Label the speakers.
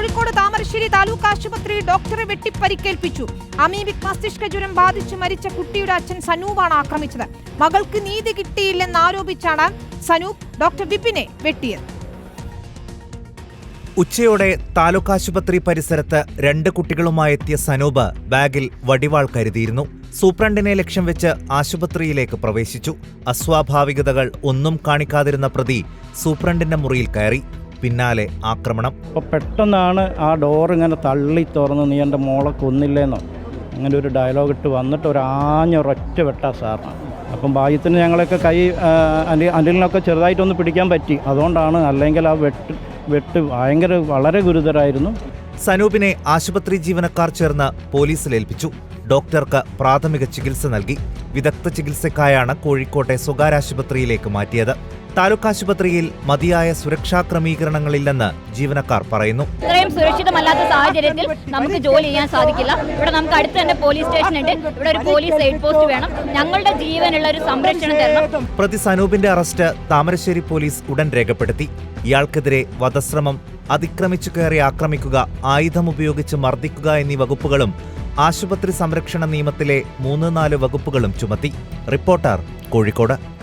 Speaker 1: കോഴിക്കോട് താമരശ്ശേരി താലൂക്ക് ആശുപത്രി ഡോക്ടറെ വെട്ടിപ്പരിക്കേൽപ്പിച്ചു. അമീബിക് മസ്തിഷ്ക ജ്വരം ബാധിച്ച് മരിച്ച കുട്ടിയുടെ അച്ഛൻ സനൂപാണ് ആക്രമിച്ചത്. മകൾക്ക് നീതി കിട്ടിയില്ലെന്ന് ആരോപിച്ചാണ് സനൂപ് ഡോക്ടർ വിപിനെ വെട്ടിയത്.
Speaker 2: ഉച്ചയോടെ താലൂക്ക് ആശുപത്രി പരിസരത്ത് രണ്ട് കുട്ടികളുമായെത്തിയ സനൂപ് ബാഗിൽ വടിവാൾ കരുതിയിരുന്നു. സൂപ്രണ്ടിനെ ലക്ഷ്യം വെച്ച് ആശുപത്രിയിലേക്ക് പ്രവേശിച്ചു. അസ്വാഭാവികതകൾ ഒന്നും കാണിക്കാതിരുന്ന പ്രതി സൂപ്രണ്ടിന്റെ മുറിയിൽ കയറി. പിന്നാലെ ആക്രമണം.
Speaker 3: അപ്പോൾ പെട്ടെന്നാണ് ആ ഡോർ ഇങ്ങനെ തള്ളി തുറന്ന് നീ എന്റെ മോളെ കൊന്നില്ലേന്നോ. അങ്ങനെ ഒരു ഡയലോഗ് ഇട്ട് വന്നിട്ട് ഒരു ആഞ്ഞൊരൊറ്റ വെട്ടാ സാറിന്. അപ്പം ഭാഗ്യത്തിന് ഞങ്ങളൊക്കെ കൈ അനിൽ അനി അനിലിനൊക്കെ ചെറുതായിട്ടൊന്ന് പിടിക്കാൻ പറ്റി. അതുകൊണ്ടാണ് അല്ലെങ്കിൽ ആ വെട്ട് വെട്ട് ഭയങ്കര വളരെ ഗുരുതരായിരുന്നു.
Speaker 2: സനൂപിനെ ആശുപത്രി ജീവനക്കാർ ചേർന്ന് പോലീസിലേൽപ്പിച്ചു ഡോക്ടർക്ക് പ്രാഥമിക ചികിത്സ നൽകി. വിദഗ്ധ ചികിത്സക്കായാണ് കോഴിക്കോട്ടെ സ്വകാര്യ ആശുപത്രിയിലേക്ക് മാറ്റിയത്. താലൂക്ക് ആശുപത്രിയിൽ മതിയായ സുരക്ഷാ ക്രമീകരണങ്ങളില്ലെന്ന് ജീവനക്കാർ പറയുന്നു.
Speaker 4: ഇത്രയും സുരക്ഷിതമല്ലാത്ത സാഹചര്യത്തിൽ നമുക്ക് ജോലി ചെയ്യാൻ സാധിക്കില്ല. ഇവിടെ നമുക്ക് അടുത്ത് തന്നെ പോലീസ് സ്റ്റേഷൻ ഉണ്ട് ഇവിടെ ഒരു പോലീസ് എയ്ഡ് പോസ്റ്റ് വേണം. ഞങ്ങളുടെ ജീവനുള്ള ഒരു സംരക്ഷണം തരണം.
Speaker 2: പ്രതി സനൂപിന്റെ അറസ്റ്റ് താമരശ്ശേരി പോലീസ് ഉടൻ രേഖപ്പെടുത്തി. ഇയാൾക്കെതിരെ വധശ്രമം അതിക്രമിച്ചു കയറി ആക്രമിക്കുക ആയുധം ഉപയോഗിച്ച് മർദ്ദിക്കുക എന്നീ വകുപ്പുകളും ആശുപത്രി സംരക്ഷണ നിയമത്തിലെ മൂന്ന് നാല് വകുപ്പുകളും ചുമത്തി. റിപ്പോർട്ടർ കോഴിക്കോട്.